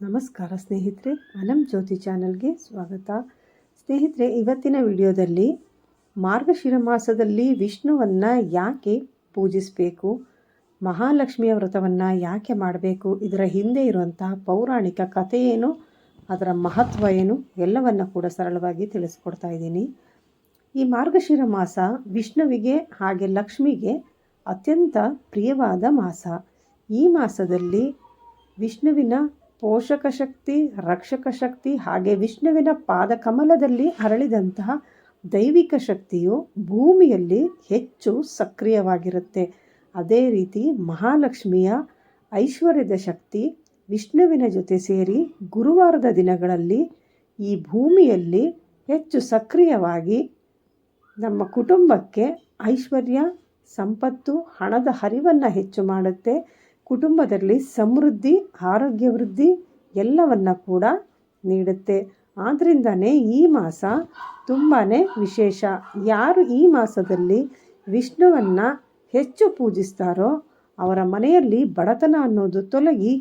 ನಮಸ್ಕಾರ ಸ್ನೇಹಿತರೆ ಅಲಂ ಜ್ಯೋತಿ ಚಾನಲ್ಗೆ ಸ್ವಾಗತ. ಸ್ನೇಹಿತರೆ, ಇವತ್ತಿನ ವಿಡಿಯೋದಲ್ಲಿ ಮಾರ್ಗಶಿರ ಮಾಸದಲ್ಲಿ ವಿಷ್ಣುವನ್ನು ಯಾಕೆ ಪೂಜಿಸಬೇಕು, ಮಹಾಲಕ್ಷ್ಮಿಯ ವ್ರತವನ್ನು ಯಾಕೆ ಮಾಡಬೇಕು, ಇದರ ಹಿಂದೆ ಇರುವಂತಹ ಪೌರಾಣಿಕ ಕಥೆ ಏನು, ಅದರ ಮಹತ್ವ ಏನು, ಎಲ್ಲವನ್ನು ಕೂಡ ಸರಳವಾಗಿ ತಿಳಿಸ್ಕೊಡ್ತಾ ಇದ್ದೀನಿ. ಈ ಮಾರ್ಗಶಿರ ಮಾಸ ವಿಷ್ಣುವಿಗೆ ಹಾಗೆ ಲಕ್ಷ್ಮಿಗೆ ಅತ್ಯಂತ ಪ್ರಿಯವಾದ ಮಾಸ. ಈ ಮಾಸದಲ್ಲಿ ವಿಷ್ಣುವಿನ ಪೋಷಕ ಶಕ್ತಿ ರಕ್ಷಕ ಶಕ್ತಿ ಹಾಗೆ ವಿಷ್ಣುವಿನ ಪಾದಕಮಲದಲ್ಲಿ ಅರಳಿದಂತಹ ದೈವಿಕ ಶಕ್ತಿಯು ಭೂಮಿಯಲ್ಲಿ ಹೆಚ್ಚು ಸಕ್ರಿಯವಾಗಿರುತ್ತೆ. ಅದೇ ರೀತಿ ಮಹಾಲಕ್ಷ್ಮಿಯ ಐಶ್ವರ್ಯದ ಶಕ್ತಿ ವಿಷ್ಣುವಿನ ಜೊತೆ ಸೇರಿ ಗುರುವಾರದ ದಿನಗಳಲ್ಲಿ ಈ ಭೂಮಿಯಲ್ಲಿ ಹೆಚ್ಚು ಸಕ್ರಿಯವಾಗಿ ನಮ್ಮ ಕುಟುಂಬಕ್ಕೆ ಐಶ್ವರ್ಯ, ಸಂಪತ್ತು, ಹಣದ ಹರಿವನ್ನು ಹೆಚ್ಚು ಮಾಡುತ್ತೆ. ಕುಟುಂಬದಲ್ಲಿ ಸಮೃದ್ಧಿ ಆರೋಗ್ಯ ವೃದ್ಧಿ ಎಲ್ಲವನ್ನು ಕೂಡ ನೀಡುತ್ತೆ. ಆದ್ದರಿಂದನೇ ಈ ಮಾಸ ತುಂಬಾ ವಿಶೇಷ. ಯಾರು ಈ ಮಾಸದಲ್ಲಿ ವಿಷ್ಣುವನ್ನು ಹೆಚ್ಚು ಪೂಜಿಸ್ತಾರೋ ಅವರ ಮನೆಯಲ್ಲಿ ಬಡತನ ಅನ್ನೋದು ತೊಲಗಿ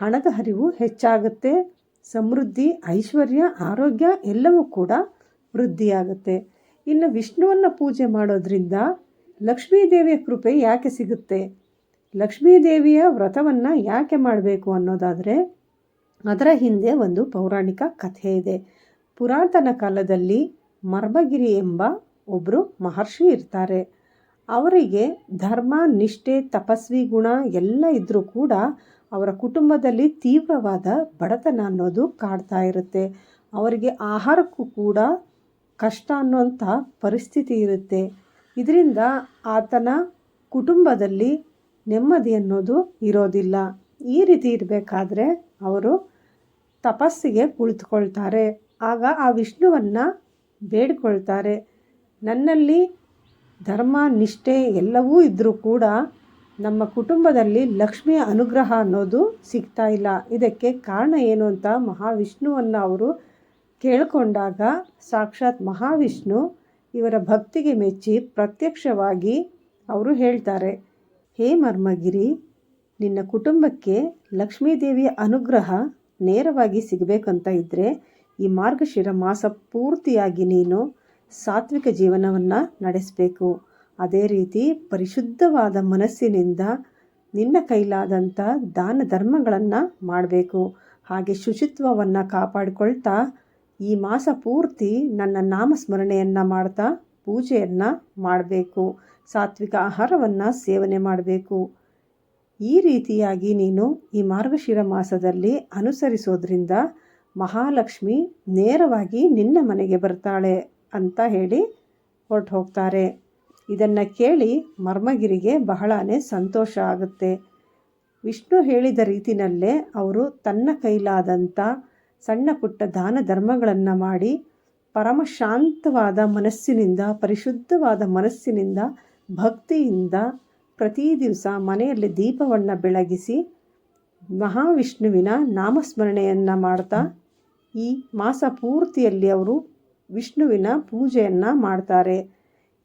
ಹಣದ ಹರಿವು ಹೆಚ್ಚಾಗುತ್ತೆ. ಸಮೃದ್ಧಿ, ಐಶ್ವರ್ಯ, ಆರೋಗ್ಯ ಎಲ್ಲವೂ ಕೂಡ ವೃದ್ಧಿಯಾಗುತ್ತೆ. ಇನ್ನು ವಿಷ್ಣುವನ್ನು ಪೂಜೆ ಮಾಡೋದ್ರಿಂದ ಲಕ್ಷ್ಮೀದೇವಿಯ ಕೃಪೆ ಯಾಕೆ ಸಿಗುತ್ತೆ? ಲಕ್ಷ್ಮೀದೇವಿಯ ವ್ರತವನ್ನು ಯಾಕೆ ಮಾಡಬೇಕು ಅನ್ನೋದಾದರೆ, ಅದರ ಹಿಂದೆ ಒಂದು ಪೌರಾಣಿಕ ಕಥೆ ಇದೆ. ಪುರಾತನ ಕಾಲದಲ್ಲಿ ಮರ್ಮಗಿರಿ ಎಂಬ ಒಬ್ಬರು ಮಹರ್ಷಿ ಇರ್ತಾರೆ. ಅವರಿಗೆ ಧರ್ಮ, ನಿಷ್ಠೆ, ತಪಸ್ವಿ, ಗುಣ ಎಲ್ಲ ಇದ್ದರೂ ಕೂಡ ಅವರ ಕುಟುಂಬದಲ್ಲಿ ತೀವ್ರವಾದ ಬಡತನ ಅನ್ನೋದು ಕಾಡ್ತಾ ಇರುತ್ತೆ. ಅವರಿಗೆ ಆಹಾರಕ್ಕೂ ಕೂಡ ಕಷ್ಟ ಅನ್ನುವಂಥ ಪರಿಸ್ಥಿತಿ ಇರುತ್ತೆ. ಇದರಿಂದ ಆತನ ಕುಟುಂಬದಲ್ಲಿ ನೆಮ್ಮದಿ ಅನ್ನೋದು ಇರೋದಿಲ್ಲ. ಈ ರೀತಿ ಇರಬೇಕಾದ್ರೆ ಅವರು ತಪಸ್ಸಿಗೆ ಕುಳಿತುಕೊಳ್ತಾರೆ. ಆಗ ಆ ವಿಷ್ಣುವನ್ನು ಬೇಡಿಕೊಳ್ತಾರೆ. ನನ್ನಲ್ಲಿ ಧರ್ಮ, ನಿಷ್ಠೆ ಎಲ್ಲವೂ ಇದ್ದರೂ ಕೂಡ ನಮ್ಮ ಕುಟುಂಬದಲ್ಲಿ ಲಕ್ಷ್ಮಿಯ ಅನುಗ್ರಹ ಅನ್ನೋದು ಸಿಗ್ತಾ ಇಲ್ಲ. ಇದಕ್ಕೆ ಕಾರಣ ಏನು ಅಂತ ಮಹಾವಿಷ್ಣುವನ್ನು ಅವರು ಕೇಳಿಕೊಂಡಾಗ ಸಾಕ್ಷಾತ್ ಮಹಾವಿಷ್ಣು ಇವರ ಭಕ್ತಿಗೆ ಮೆಚ್ಚಿ ಪ್ರತ್ಯಕ್ಷವಾಗಿ ಅವರು ಹೇಳ್ತಾರೆ. ಹೇ ಮರ್ಮಗಿರಿ, ನಿನ್ನ ಕುಟುಂಬಕ್ಕೆ ಲಕ್ಷ್ಮೀದೇವಿಯ ಅನುಗ್ರಹ ನೇರವಾಗಿ ಸಿಗಬೇಕಂತ ಇದ್ದರೆ ಈ ಮಾರ್ಗಶಿರ ಮಾಸ ಪೂರ್ತಿಯಾಗಿ ನೀನು ಸಾತ್ವಿಕ ಜೀವನವನ್ನು ನಡೆಸಬೇಕು. ಅದೇ ರೀತಿ ಪರಿಶುದ್ಧವಾದ ಮನಸ್ಸಿನಿಂದ ನಿನ್ನ ಕೈಲಾದಂಥ ದಾನ ಧರ್ಮಗಳನ್ನು ಮಾಡಬೇಕು. ಹಾಗೆ ಶುಚಿತ್ವವನ್ನು ಕಾಪಾಡಿಕೊಳ್ತಾ ಈ ಮಾಸ ಪೂರ್ತಿ ನನ್ನ ನಾಮಸ್ಮರಣೆಯನ್ನು ಮಾಡ್ತಾ ಪೂಜೆಯನ್ನು ಮಾಡಬೇಕು. ಸಾತ್ವಿಕ ಆಹಾರವನ್ನು ಸೇವನೆ ಮಾಡಬೇಕು. ಈ ರೀತಿಯಾಗಿ ನೀನು ಈ ಮಾರ್ಗಶಿರ ಮಾಸದಲ್ಲಿ ಅನುಸರಿಸೋದ್ರಿಂದ ಮಹಾಲಕ್ಷ್ಮಿ ನೇರವಾಗಿ ನಿನ್ನ ಮನೆಗೆ ಬರ್ತಾಳೆ ಅಂತ ಹೇಳಿ ಹೊರಟು ಹೋಗ್ತಾರೆ ಇದನ್ನು ಕೇಳಿ ಮರ್ಮಗಿರಿಗೆ ಬಹಳನೇ ಸಂತೋಷ ಆಗುತ್ತೆ. ವಿಷ್ಣು ಹೇಳಿದ ರೀತಿಯಲ್ಲೇ ಅವರು ತನ್ನ ಕೈಲಾದಂಥ ಸಣ್ಣ ಪುಟ್ಟ ದಾನ ಧರ್ಮಗಳನ್ನು ಮಾಡಿ ಪರಮಶಾಂತವಾದ ಮನಸ್ಸಿನಿಂದ, ಪರಿಶುದ್ಧವಾದ ಮನಸ್ಸಿನಿಂದ ಭಕ್ತಿಯಿಂದ ಪ್ರತಿ ದಿವಸ ಮನೆಯಲ್ಲಿ ದೀಪವನ್ನು ಬೆಳಗಿಸಿ ಮಹಾವಿಷ್ಣುವಿನ ನಾಮಸ್ಮರಣೆಯನ್ನು ಮಾಡ್ತಾ ಈ ಮಾಸ ಪೂರ್ತಿಯಲ್ಲಿ ಅವರು ವಿಷ್ಣುವಿನ ಪೂಜೆಯನ್ನು ಮಾಡ್ತಾರೆ.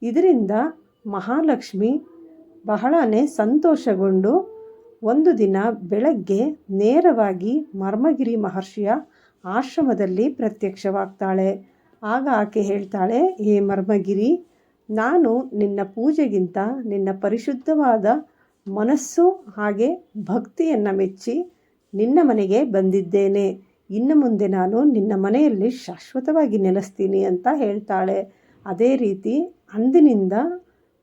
ಇದರಿಂದ ಮಹಾಲಕ್ಷ್ಮಿ ಬಹಳನೇ ಸಂತೋಷಗೊಂಡು ಒಂದು ದಿನ ಬೆಳಗ್ಗೆ ನೇರವಾಗಿ ಮರ್ಮಗಿರಿ ಮಹರ್ಷಿಯ ಆಶ್ರಮದಲ್ಲಿ ಪ್ರತ್ಯಕ್ಷವಾಗ್ತಾಳೆ. ಆಗ ಆಕೆ ಹೇಳ್ತಾಳೆ, ಹೇ ಮರ್ಮಗಿರಿ ನಾನು ನಿನ್ನ ಪೂಜೆಗಿಂತ ನಿನ್ನ ಪರಿಶುದ್ಧವಾದ ಮನಸ್ಸು ಹಾಗೆ ಭಕ್ತಿಯನ್ನು ಮೆಚ್ಚಿ ನಿನ್ನ ಮನೆಗೆ ಬಂದಿದ್ದೇನೆ. ಇನ್ನು ಮುಂದೆ ನಾನು ನಿನ್ನ ಮನೆಯಲ್ಲಿ ಶಾಶ್ವತವಾಗಿ ನೆಲೆಸ್ತೀನಿ ಅಂತ ಹೇಳ್ತಾಳೆ. ಅದೇ ರೀತಿ ಅಂದಿನಿಂದ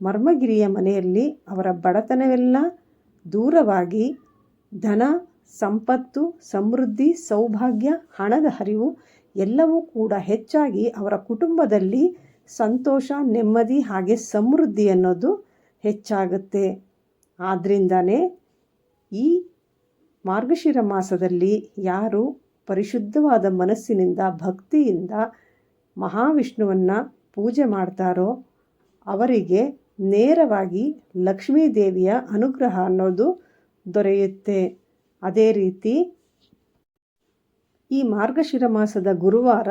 ಮರ್ಮಗಿರಿಯ ಮನೆಯಲ್ಲಿ ಅವರ ಬಡತನವೆಲ್ಲ ದೂರವಾಗಿ ಧನ, ಸಂಪತ್ತು, ಸಮೃದ್ಧಿ, ಸೌಭಾಗ್ಯ, ಹಣದ ಹರಿವು ಎಲ್ಲವೂ ಕೂಡ ಹೆಚ್ಚಾಗಿ ಅವರ ಕುಟುಂಬದಲ್ಲಿ ಸಂತೋಷ, ನೆಮ್ಮದಿ ಹಾಗೆ ಸಮೃದ್ಧಿ ಅನ್ನೋದು ಹೆಚ್ಚಾಗುತ್ತೆ. ಆದ್ದರಿಂದನೇ ಈ ಮಾರ್ಗಶಿರ ಮಾಸದಲ್ಲಿ ಯಾರು ಪರಿಶುದ್ಧವಾದ ಮನಸ್ಸಿನಿಂದ, ಭಕ್ತಿಯಿಂದ ಮಹಾವಿಷ್ಣುವನ್ನು ಪೂಜೆ ಮಾಡ್ತಾರೋ ಅವರಿಗೆ ನೇರವಾಗಿ ಲಕ್ಷ್ಮೀದೇವಿಯ ಅನುಗ್ರಹ ಅನ್ನೋದು ದೊರೆಯುತ್ತೆ. ಅದೇ ರೀತಿ ಈ ಮಾರ್ಗಶಿರ ಮಾಸದ ಗುರುವಾರ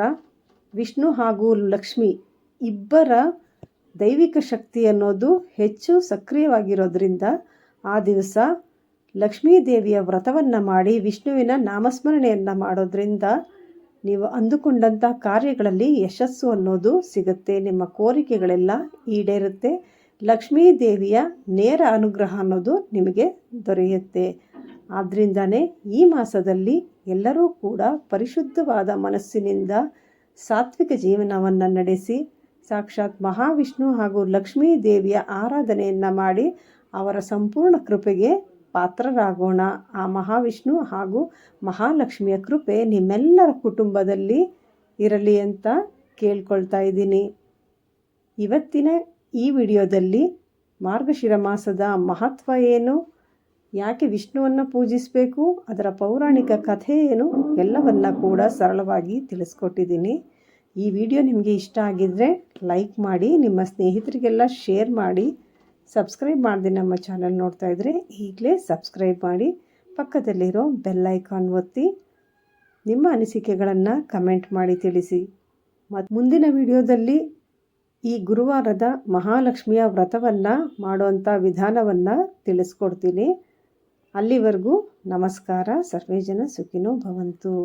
ವಿಷ್ಣು ಹಾಗೂ ಲಕ್ಷ್ಮಿ ಇಬ್ಬರ ದೈವಿಕ ಶಕ್ತಿ ಅನ್ನೋದು ಹೆಚ್ಚು ಸಕ್ರಿಯವಾಗಿರೋದ್ರಿಂದ ಆ ದಿವಸ ಲಕ್ಷ್ಮೀ ದೇವಿಯ ವ್ರತವನ್ನು ಮಾಡಿ ವಿಷ್ಣುವಿನ ನಾಮಸ್ಮರಣೆಯನ್ನು ಮಾಡೋದ್ರಿಂದ ನೀವು ಅಂದುಕೊಂಡಂಥ ಕಾರ್ಯಗಳಲ್ಲಿ ಯಶಸ್ಸು ಅನ್ನೋದು ಸಿಗುತ್ತೆ. ನಿಮ್ಮ ಕೋರಿಕೆಗಳೆಲ್ಲ ಈಡೇರುತ್ತೆ. ಲಕ್ಷ್ಮೀ ದೇವಿಯ ನೇರ ಅನುಗ್ರಹ ಅನ್ನೋದು ನಿಮಗೆ ದೊರೆಯುತ್ತೆ. ಆದ್ದರಿಂದನೇ ಈ ಮಾಸದಲ್ಲಿ ಎಲ್ಲರೂ ಕೂಡ ಪರಿಶುದ್ಧವಾದ ಮನಸ್ಸಿನಿಂದ ಸಾತ್ವಿಕ ಜೀವನವನ್ನು ನಡೆಸಿ ಸಾಕ್ಷಾತ್ ಮಹಾವಿಷ್ಣು ಹಾಗೂ ಲಕ್ಷ್ಮೀ ದೇವಿಯ ಆರಾಧನೆಯನ್ನು ಮಾಡಿ ಅವರ ಸಂಪೂರ್ಣ ಕೃಪೆಗೆ ಪಾತ್ರರಾಗೋಣ. ಆ ಮಹಾವಿಷ್ಣು ಹಾಗೂ ಮಹಾಲಕ್ಷ್ಮಿಯ ಕೃಪೆ ನಿಮ್ಮೆಲ್ಲರ ಕುಟುಂಬದಲ್ಲಿ ಇರಲಿ ಅಂತ ಕೇಳ್ಕೊಳ್ತಾ ಇದ್ದೀನಿ. ಇವತ್ತಿನ ಈ ವಿಡಿಯೋದಲ್ಲಿ ಮಾರ್ಗಶಿರ ಮಾಸದ ಮಹತ್ವ ಏನು, ಯಾಕೆ ವಿಷ್ಣುವನ್ನು ಪೂಜಿಸಬೇಕು, ಅದರ ಪೌರಾಣಿಕ ಕಥೆ ಏನು, ಎಲ್ಲವನ್ನ ಕೂಡ ಸರಳವಾಗಿ ತಿಳಿಸ್ಕೊಟ್ಟಿದ್ದೀನಿ. ಈ ವಿಡಿಯೋ ನಿಮಗೆ ಇಷ್ಟ ಆಗಿದ್ದರೆ ಲೈಕ್ ಮಾಡಿ, ನಿಮ್ಮ ಸ್ನೇಹಿತರಿಗೆಲ್ಲ ಶೇರ್ ಮಾಡಿ ಸಬ್ಸ್ಕ್ರೈಬ್ ಮಾಡಿದೆ ನಮ್ಮ ಚಾನಲ್ ನೋಡ್ತಾ ಇದ್ದರೆ ಈಗಲೇ ಸಬ್ಸ್ಕ್ರೈಬ್ ಮಾಡಿ, ಪಕ್ಕದಲ್ಲಿರೋ ಬೆಲ್ಲೈಕಾನ್ ಒತ್ತಿ ನಿಮ್ಮ ಅನಿಸಿಕೆಗಳನ್ನು ಕಮೆಂಟ್ ಮಾಡಿ ತಿಳಿಸಿ. ಮತ್ತು ಮುಂದಿನ ವಿಡಿಯೋದಲ್ಲಿ ಈ ಗುರುವಾರದ ಮಹಾಲಕ್ಷ್ಮಿಯ ವ್ರತವನ್ನು ಮಾಡುವಂಥ ವಿಧಾನವನ್ನು ತಿಳಿಸ್ಕೊಡ್ತೀನಿ. ಅಲ್ಲಿವರೆಗೂ ನಮಸ್ಕಾರ, ಸರ್ವೇ ಜನ ಸುಖಿನೋ ಭವಂತು.